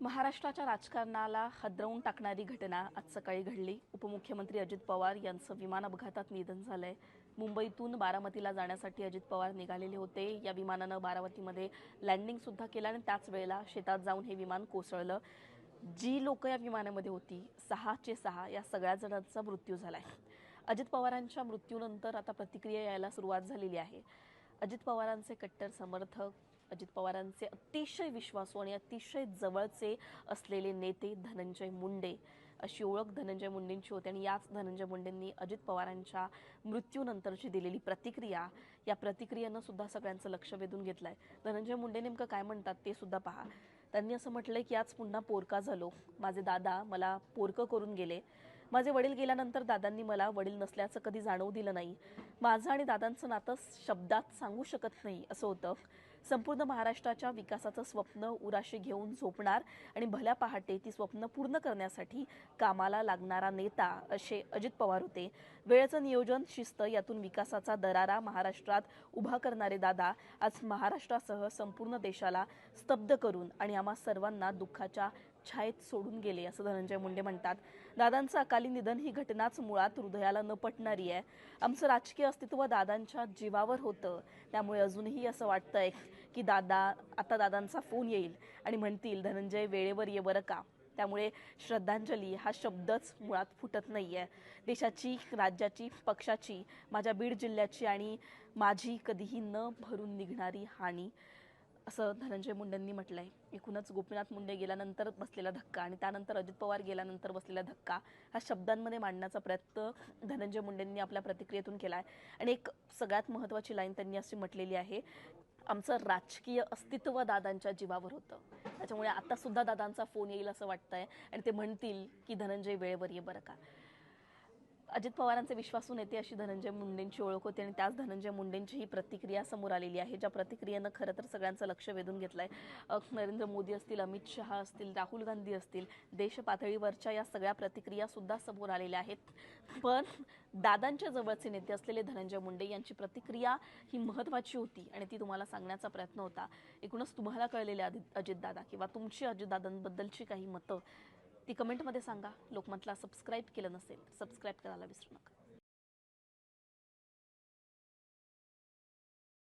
महाराष्ट्राच्या राजकारणाला हदरवून टाकणारी घटना आज सकाळी घडली. उपमुख्यमंत्री अजित पवार यांचं विमान अपघातात निधन झालंय. मुंबईतून बारामतीला जाण्यासाठी अजित पवार निघालेले होते. या विमानानं बारामतीमध्ये लँडिंग सुद्धा केलं आणि त्याच वेळेला शेतात जाऊन हे विमान कोसळलं. जी लोक या विमानामध्ये होती सहाचे सहा या सगळ्या जणांचा मृत्यू झालाय. अजित पवारांच्या मृत्यूनंतर आता प्रतिक्रिया यायला सुरुवात झालेली आहे. अजित पवारांचे कट्टर समर्थक अजित पवारांचे अतिशय विश्वासू आणि अतिशय जवळचे असलेले नेते धनंजय मुंडे. अशी ओळख धनंजय मुंडेंची होती आणि याच धनंजय मुंडेंनी अजित पवारांच्या मृत्यूनंतरची दिलेली प्रतिक्रिया या प्रतिक्रियेनं सुद्धा सगळ्यांचं लक्ष वेधून घेतलंय. धनंजय मुंडे नेमकं काय म्हणतात ते सुद्धा पहा. त्यांनी असं म्हटलंय की आज पुन्हा पोरका झालो. माझे दादा मला पोरकं करून गेले. माझे वडील गेल्यानंतर दादांनी मला वडील नसल्याचं कधी जाणवू दिलं नाही. माझं आणि दादांचं नातं शब्दात सांगू शकत नाही असं होतं. संपूर्ण महाराष्ट्राच्या विकासाचं स्वप्न उराशी घेऊन झोपणार आणि भल्या पहाटे ती स्वप्न पूर्ण करण्यासाठी कामाला लागणारा नेता असे अजित पवार होते. वेळेचं नियोजन शिस्त यातून विकासाचा दरारा महाराष्ट्रात उभा करणारे दादा आज महाराष्ट्रासह संपूर्ण देशाला स्तब्ध करून आणि आम्हा सर्वांना दुःखाच्या छायेत सोडून गेले असं धनंजय मुंडे म्हणतात. दादांचं अकाली निधन ही घटनाच मुळात हृदयाला न पटणारी आहे. आमचं राजकीय अस्तित्व दादांच्या जीवावर होतं. त्यामुळे अजूनही असं वाटतंय. की दादा आता दादांचा फोन येईल आणि म्हणतील धनंजय वेळेवर ये बरं का? त्यामुळे श्रद्धांजली हा शब्दच मुळात फुटत नाही आहे देशाची राज्याची पक्षाची माझ्या बीड जिल्ह्याची आणि माझी कधीही न भरून निघणारी हानी असं धनंजय मुंडेंनी म्हटलं आहे एकूणच गोपीनाथ मुंडे गेल्यानंतर बसलेला धक्का आणि त्यानंतर अजित पवार गेल्यानंतर बसलेला धक्का हा शब्दांमध्ये मांडण्याचा प्रयत्न धनंजय मुंडेंनी आपल्या प्रतिक्रियेतून केला आहे आणि एक सगळ्यात महत्त्वाची लाईन त्यांनी अशी म्हटलेली आहे आमचं राजकीय अस्तित्व दादांच्या जीवावर होतं. त्याच्यामुळे आता सुद्धा दादांचा फोन येईल असं वाटतंय. आणि ते म्हणतील की धनंजय वेळेवर ये बरं का. अजित पवारांचे विश्वासू नेते अशी धनंजय मुंडेंची ओळख होती आणि त्याच धनंजय मुंडेंची ही प्रतिक्रिया समोर आलेली आहे ज्या प्रतिक्रियेनं खरं तर सगळ्यांचं लक्ष वेधून घेतलंय. आहे नरेंद्र मोदी असतील अमित शहा असतील राहुल गांधी असतील देश पातळीवरच्या या सगळ्या प्रतिक्रिया सुद्धा समोर आलेल्या आहेत. पण दादांच्या जवळचे नेते असलेले धनंजय मुंडे यांची प्रतिक्रिया ही महत्त्वाची होती आणि ती तुम्हाला सांगण्याचा प्रयत्न होता. एकूणच तुम्हाला कळलेले अजितदादा किंवा तुमची अजितदादांबद्दलची काही मतं ती कमेंटमध्ये सांगा. लोकमतला सबस्क्राईब केलं नसेल सबस्क्राईब करायला विसरू नका.